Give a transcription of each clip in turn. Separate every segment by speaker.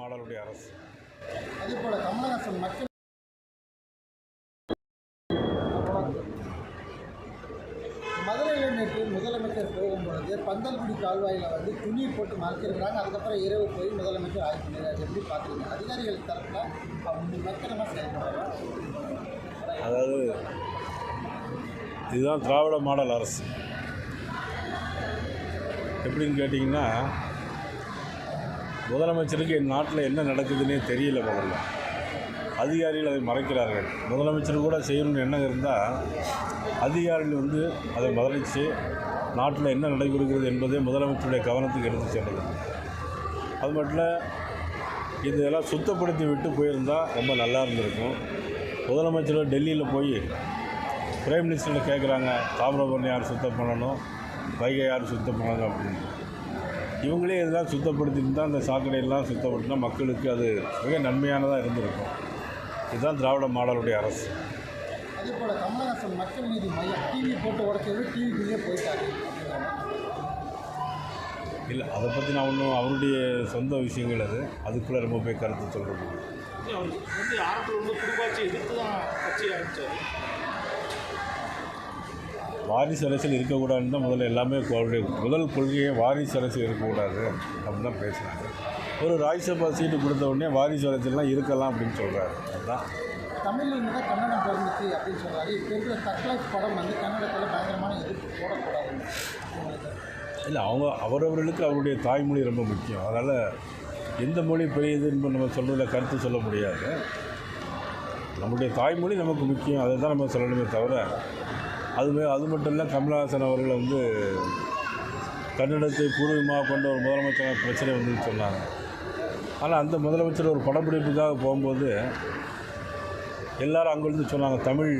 Speaker 1: மாடலுடைய அரசு.
Speaker 2: அதே போல கமலஹாசன் மக்கள் மதுரையில் நேற்று முதலமைச்சர் போகும்பொழுது பந்தல்குடி கால்வாயில் வந்து துணி போட்டு மறைச்சிருக்கிறாங்க. அதுக்கப்புறம் இரவு போய் முதலமைச்சர் ஆய்வு பண்ணிடுறாரு எப்படி பார்க்குறீங்க அதிகாரிகள் தரப்பில் மெத்தனமாக செயல்படுறாங்க.
Speaker 1: அதாவது இதுதான் திராவிட மாடல் அரசு. எப்படின்னு கேட்டிங்கன்னா முதலமைச்சருக்கு என் நாட்டில் என்ன நடக்குதுன்னே தெரியல முதல்ல. அதிகாரிகள் அதை மறைக்கிறார்கள். முதலமைச்சர் கூட செய்யணும்னு எண்ணம் இருந்தால் அதிகாரிகள் வந்து அதை மறைச்சு நாட்டில் என்ன நடைபெறுகிறது என்பதை முதலமைச்சருடைய கவனத்துக்கு எடுத்து சென்றது. அது மட்டும் இதெல்லாம் சுத்தப்படுத்தி விட்டு போயிருந்தால் ரொம்ப நல்லா இருந்திருக்கும். முதலமைச்சர் டெல்லியில் போய் பிரைம் மினிஸ்டர்கிட்ட கேட்குறாங்க தாமிரபரணி யார் சுத்தம் பண்ணணும் வைகை யார் சுத்தம் பண்ணணும் அப்படின்னு. இவங்களே இதெல்லாம் சுத்தப்படுத்திட்டு அந்த சாக்கடையெல்லாம் சுத்தப்படுத்தினா மக்களுக்கு அது மிக நன்மையானதாக இருந்திருக்கும். இதுதான் திராவிட மாடலுடைய அரசு.
Speaker 2: அதே போல் கமலஹாசன் மக்கள் நீதி மையம் டிவி போட்டு உடச்சது டிவிக்குள்ளேயே போயிட்டாரு.
Speaker 1: இல்லை அதை பற்றி நான் ஒன்றும் அவருடைய சொந்த விஷயங்கள் அது. அதுக்குள்ளே ரொம்ப போய் கருத்து சொல்கிறது
Speaker 3: அவர் வந்து ஆரம்பத்தில் வந்து குடும்பாட்சி எதிர்த்து தான் கட்சி ஆரம்பித்தார்
Speaker 1: வாரிசு அரசியல் இருக்கக்கூடாதுன்னு தான் முதல்ல எல்லாமே அவருடைய முதல் கொள்கையே வாரிசு அரசியல் இருக்கக்கூடாது அப்படின்னு தான் பேசுனாங்க ஒரு ராஜ்யசபா சீட்டு கொடுத்த உடனே வாரிசு அரசியல்லாம் இருக்கலாம் அப்படின்னு சொல்கிறாரு அதுதான்
Speaker 2: தமிழில் இருந்து தான் கன்னடம் பிறந்துச்சு அப்படின்னு சொல்கிறாரு இப்போ இருக்கிற தக்லைஃப் படம் வந்து கன்னடத்தில் பயங்கரமான எதிர்ப்பு போடக்கூடாது உங்களுக்கு
Speaker 1: இல்லை அவங்க அவரவர்களுக்கு அவருடைய தாய்மொழி ரொம்ப முக்கியம். அதனால் எந்த மொழி பெரியதுன்னு நம்ம சொல்கிறதுல கருத்து சொல்ல முடியாது. நம்முடைய தாய்மொழி நமக்கு முக்கியம். அதை தான் நம்ம சொல்லணுமே தவிர அதுவே அது மட்டும் இல்லை கமல்ஹாசன் அவர்கள் வந்து கன்னடத்தை பூர்வீகமாக கொண்ட ஒரு முதலமைச்சர் பிரச்சனை வந்து சொன்னாங்க. ஆனால் அந்த முதலமைச்சர் ஒரு படப்பிடிப்புக்காக போகும்போது எல்லாரும் அங்கேருந்து சொன்னாங்க தமிழ்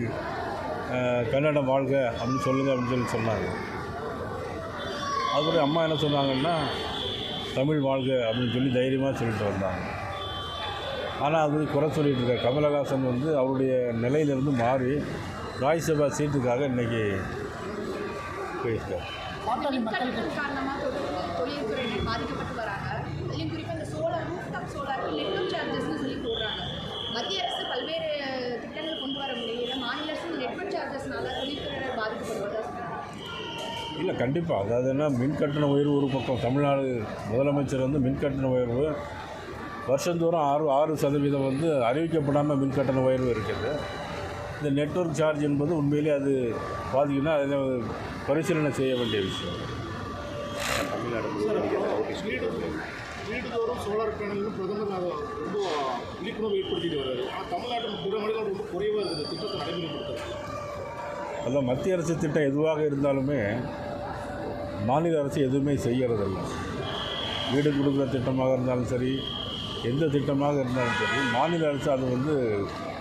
Speaker 1: கன்னடம் வாழ்க அப்படின்னு சொல்லுங்கள் அப்படின்னு சொல்லி சொன்னாங்க. அதுக்கப்புறம் அம்மா என்ன சொன்னாங்கன்னா தமிழ் வாழ்க அப்படின்னு சொல்லி தைரியமாக சொல்லிட்டு வந்தாங்க. ஆனால் அது குறை சொல்லிட்டு இருக்கார். கமலஹாசன் வந்து அவருடைய நிலையிலிருந்து மாறி ராஜ்யசபா சீட்டுக்காக இன்னைக்கு போயிருக்கார்.
Speaker 4: மத்திய அரசு பல்வேறு திட்டங்கள் கொண்டு வர முடியல மாநில அரசு நெட்வொர்க் சார்ஜஸ்னால தொழில்துறையினர் பாதிக்கப்படுவதா சொல்றாங்க.
Speaker 1: இல்லை கண்டிப்பாக அதாவது என்ன மின் கட்டண உயர்வு ஒரு பக்கம். தமிழ்நாடு முதலமைச்சர் வந்து மின் கட்டண உயர்வு. வருஷந்தோறும் ஆறு ஆறு சதவீதம் வந்து அறிவிக்கப்படாமல் மின் கட்டண உயர்வு இருக்குது. இந்த நெட்வொர்க் சார்ஜ் என்பது உண்மையிலே அது பாதிக்குன்னா அதில் பரிசீலனை செய்ய வேண்டிய விஷயம்.
Speaker 3: வீடு வீடுதோறும் சோலார் பேனல்னு பிரதமர் அதை ரொம்ப விழிப்புணர்வு ஏற்படுத்திட்டு வர்றாரு. ஆனால் தமிழ்நாட்டில் பிற மாநிலம் ரொம்ப குறைவாக இருக்குது. திட்டத்தை நடைமுறைப்படுத்துறது.
Speaker 1: அதான் மத்திய அரசு திட்டம் எதுவாக இருந்தாலுமே மாநில அரசு எதுவுமே செய்யறதில்ல. வீடு கொடுக்குற திட்டமாக இருந்தாலும் சரி எந்த திட்டமாக இருந்தாலும் சரி மாநில அரசு அது வந்து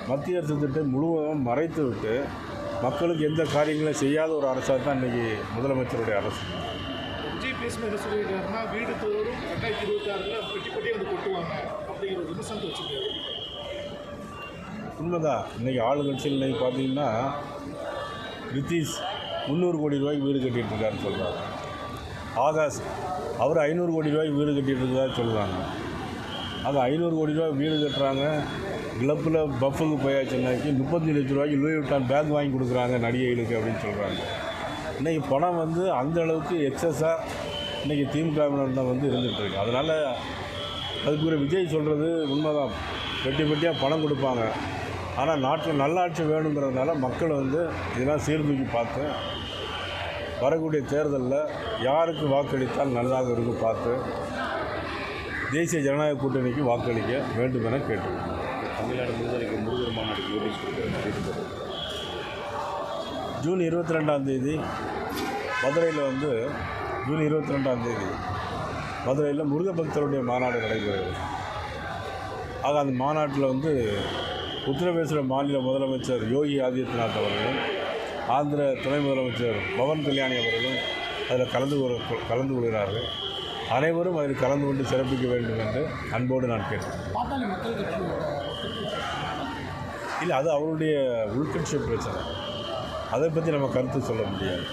Speaker 1: மத்திய அரசு திட்டம் முழுவதும் மறைத்து விட்டு மக்களுக்கு எந்த காரியங்களும் செய்யாத ஒரு அரசாக தான் இன்றைக்கி முதலமைச்சருடைய அரசு.
Speaker 3: பேசும்போது என்ன சொல்லியிருக்காருன்னா வீடு தோறும் ரெண்டாயிரத்தி இருபத்தி ஆறில் பெட்டி பெட்டியே வந்து கொட்டுவாங்க அப்படிங்கிற ஒரு விமர்சனத்தை வச்சுருக்காரு.
Speaker 1: உண்மைதான் இன்றைக்கி ஆளுங்கட்சியில் இன்றைக்கி பார்த்தீங்கன்னா நிதிஷ் முந்நூறு கோடி ரூபாய்க்கு வீடு கட்டிட்டு இருக்காருன்னு சொல்கிறாங்க ஆகாஷ் அவர் ஐநூறு கோடி ரூபாய்க்கு வீடு கட்டிட்டு இருக்காரு சொல்கிறாங்க அது ஐநூறு கோடி ரூபாய் வீடு கட்டுறாங்க. கிளப்பில் பஃபுக்கு போயாச்சுன்னாக்கி முப்பத்தஞ்சு லட்ச ரூபாய்க்கு லூயி விட்டான் பேக் வாங்கி கொடுக்குறாங்க நடிகைகளுக்கு அப்படின்னு சொல்கிறாங்க இன்றைக்கி பணம் வந்து அந்த அளவுக்கு எக்ஸஸாக இன்றைக்கி திமுகவினர் தான் வந்து இருந்துகிட்ருக்கு அதனால் அதுக்கு விஜய் சொல்கிறது உண்மைதான். பெட்டி பெட்டியாக பணம் கொடுப்பாங்க. ஆனால் நாட்டில் நல்லாட்சி வேணுங்கிறதுனால மக்கள் வந்து இதெல்லாம் சீர்தூக்கி பார்த்து வரக்கூடிய தேர்தலில் யாருக்கு வாக்களித்தால் நல்லதாக இருக்கும் பார்த்து தேசிய ஜனநாயக கூட்டணிக்கு வாக்களிக்க வேண்டும் என கேட்டுக்கொள்கிறேன்
Speaker 5: தமிழ்நாடு முழுவதும் முருகர் மாநாட்டுக்கு நோட்டீஸ் கொடுக்குறாரு
Speaker 1: ஜூன் இருபத்தி ரெண்டாம் தேதி மதுரையில் வந்து ஜூன் இருபத்தி ரெண்டாம் தேதி மதுரையில் முருக பக்தருடைய மாநாடு நடைபெறுகிறது. ஆக அந்த மாநாட்டில் வந்து உத்தரப்பிரதேச மாநில முதலமைச்சர் யோகி ஆதித்யநாத் அவர்களும் ஆந்திர துணை முதலமைச்சர் பவன் கல்யாணி அவர்களும் அதில் கலந்து கொள் கலந்து கொள்கிறார்கள். அனைவரும் அதில் கலந்து கொண்டு சிறப்பிக்க வேண்டும் என்று அன்போடு நான் கேட்டேன் இல்லை அது அவருடைய உள்கட்சி பிரச்சனை. அதை பற்றி நம்ம கருத்து சொல்ல முடியாது.